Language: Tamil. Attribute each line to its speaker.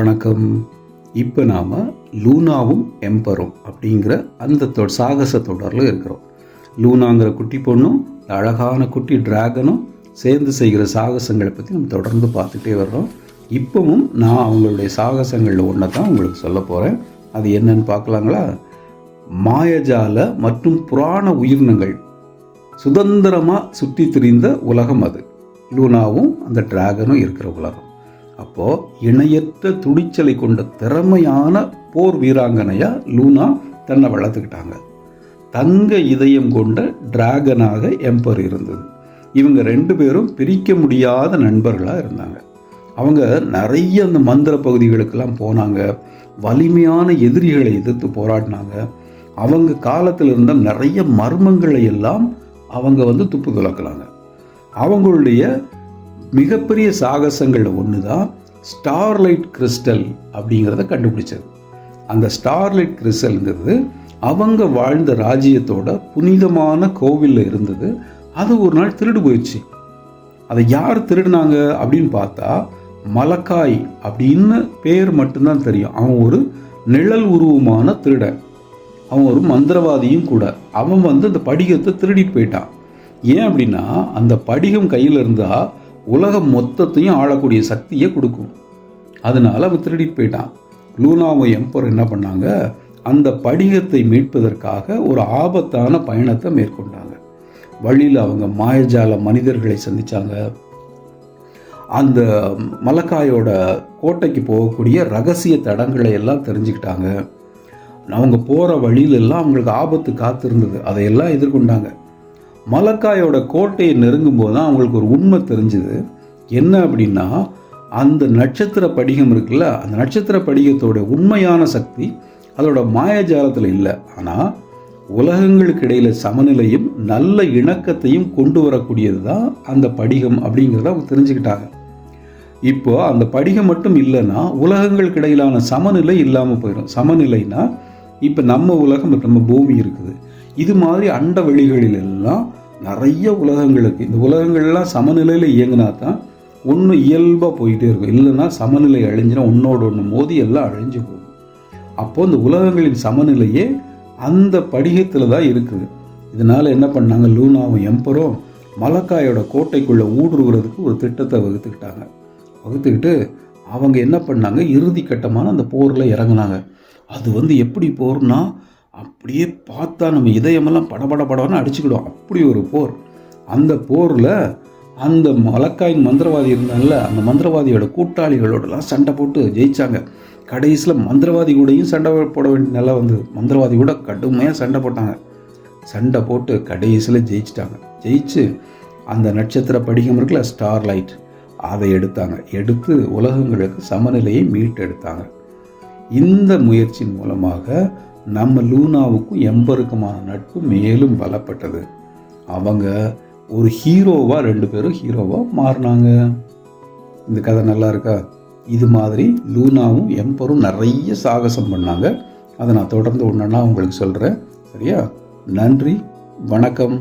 Speaker 1: வணக்கம். இப்போ நாம் லூனாவும் எம்பரும் அப்படிங்கிற அந்த தொ சாகச தொடரில் இருக்கிறோம். லூனாங்கிற குட்டி பொண்ணும் அழகான குட்டி டிராகனும் சேர்ந்து செய்கிற சாகசங்களை பற்றி நம்ம தொடர்ந்து பார்த்துட்டே வர்றோம். இப்போவும் நான் அவங்களுடைய சாகசங்களில் ஒன்றை தான் உங்களுக்கு சொல்ல போகிறேன் அது என்னன்னு பார்க்கலாங்களா? மாயஜால மற்றும் புராண உயிரினங்கள். சுதந்திரமாக சுற்றி திரிந்த உலகம் அது. லூனாவும் அந்த டிராகனும் இருக்கிற உலகம். அப்போ இணையற்ற துணிச்சலை கொண்ட திறமையான போர் வீராங்கனையா லூனா தன்னை வளர்த்துக்கிட்டாங்க. தங்க இதயம் கொண்ட டிராகனாக எம்பர் இருந்தது. இவங்க ரெண்டு பேரும் பிரிக்க முடியாத நண்பர்களாக இருந்தாங்க. அவங்க நிறைய அந்த மந்திர பகுதிகளுக்கெல்லாம் போனாங்க. வலிமையான எதிரிகளை எதிர்த்து போராடினாங்க. அவங்க காலத்தில் இருந்த நிறைய மர்மங்களை எல்லாம் அவங்க வந்து துப்பு துலக்கலாங்க அவங்களுடைய மிகப்பெரிய சாகசங்களில் ஒன்று தான் ஸ்டார்லைட் கிறிஸ்டல் அப்படிங்கிறத கண்டுபிடிச்சது. அந்த ஸ்டார்லைட் கிறிஸ்டல்ங்கிறது அவங்க வாழ்ந்த ராஜ்யத்தோட புனிதமான கோவிலில் இருந்தது. அது ஒரு நாள் திருடு போயிடுச்சு. அதை யார் திருடினாங்க அப்படின்னு பார்த்தா மலக்காய் அப்படின்னு பேர் மட்டும்தான் தெரியும். அவன் ஒரு நிழல் உருவமான திருடன். அவன் ஒரு மந்திரவாதியும் கூட. அவன் வந்து அந்த படிகத்தை திருடிட்டு போயிட்டான். ஏன் அப்படின்னா அந்த படிகம் கையில் இருந்தால் உலகம் மொத்தத்தையும் ஆளக்கூடிய சக்தியை கொடுக்கும். அதனால அவன் திருடிட்டு போயிட்டான். லூனாவும் எம்பர் என்ன பண்ணாங்க? அந்த படிகத்தை மீட்பதற்காக ஒரு ஆபத்தான பயணத்தை மேற்கொண்டாங்க. வழியில் அவங்க மாயஜால மனிதர்களை சந்தித்தாங்க அந்த மலக்காயோட கோட்டைக்கு போகக்கூடிய ரகசிய தடங்களை எல்லாம் தெரிஞ்சுக்கிட்டாங்க. அவங்க போகிற வழியிலெல்லாம் அவங்களுக்கு ஆபத்து காத்திருந்தது. அதையெல்லாம் எதிர்கொண்டாங்க. மலக்காயோட கோட்டையை நெருங்கும் போது தான் அவங்களுக்கு ஒரு உண்மை தெரிஞ்சுது. என்ன அப்படின்னா அந்த நட்சத்திர படிகம் இருக்குல்ல அந்த நட்சத்திர படிகத்தோட உண்மையான சக்தி அதோட மாயஜாலத்தில் இல்லை. ஆனால் உலகங்களுக்கு இடையில் சமநிலையும் நல்ல இணக்கத்தையும் கொண்டு வரக்கூடியது தான் அந்த படிகம் அப்படிங்கிறத அவங்க தெரிஞ்சுக்கிட்டாங்க. இப்போ அந்த படிகம் மட்டும் இல்லைன்னா உலகங்களுக்கு இடையிலான சமநிலை இல்லாமல் போயிடும் சமநிலைனா இப்போ நம்ம உலகம் நம்ம பூமி இருக்குது. இது மாதிரி அண்ட வெளிகளில் எல்லாம் நிறைய உலகங்களுக்கு இந்த உலகங்கள்லாம் சமநிலையில் இயங்கினா தான் ஒன்று இயல்பாக போயிட்டே இருக்கும். இல்லைன்னா சமநிலை அழிஞ்சினா ஒன்றோட ஒன்று மோதி எல்லாம் அழிஞ்சு போகும். அப்போது இந்த உலகங்களின் சமநிலையே அந்த படிகத்தில் தான் இருக்குது. இதனால் என்ன பண்ணாங்க? லூனாவும் எம்பரும் மலக்காயோட கோட்டைக்குள்ளே ஊடுருவுறதுக்கு ஒரு திட்டத்தை வகுத்துக்கிட்டாங்க. வகுத்துக்கிட்டு அவங்க என்ன பண்ணாங்க? இறுதி கட்டமான அந்த போரில் இறங்குனாங்க. அது வந்து எப்படி போர்னால் அப்படியே பார்த்தா நம்ம இதயமெல்லாம் படபட படம்னு அடிச்சுக்கிடும். அப்படி ஒரு போர். அந்த போரில் அந்த மலக்காயின் மந்திரவாதி இருந்தால அந்த மந்திரவாதியோட கூட்டாளிகளோடலாம் சண்டை போட்டு ஜெயிச்சாங்க. கடைசியில் மந்திரவாதி கூடயும் சண்டை போட வேண்டிய நிலை வந்தது. மந்திரவாதி கூட கடுமையாக சண்டை போட்டாங்க. சண்டை போட்டு கடைசியில் ஜெயிச்சிட்டாங்க. ஜெயிச்சு அந்த நட்சத்திர படிகம் இருக்குல்ல ஸ்டார் லைட் அதை எடுத்தாங்க. எடுத்து உலகங்களுக்கு சமநிலையை மீட்டெடுத்தாங்க. இந்த முயற்சியின் மூலமாக நம்ம லூனாவுக்கும் எம்பருக்குமான நட்பு மேலும் பலப்பட்டது. அவங்க ஒரு ஹீரோவாக ரெண்டு பேரும் ஹீரோவாக மாறினாங்க. இந்த கதை நல்லா இருக்கா? இது மாதிரி லூனாவும் எம்பரும் நிறைய சாகசம் பண்ணாங்க. அதை நான் தொடர்ந்து ஒன்றுன்னா உங்களுக்கு சொல்கிறேன் சரியா? நன்றி வணக்கம்.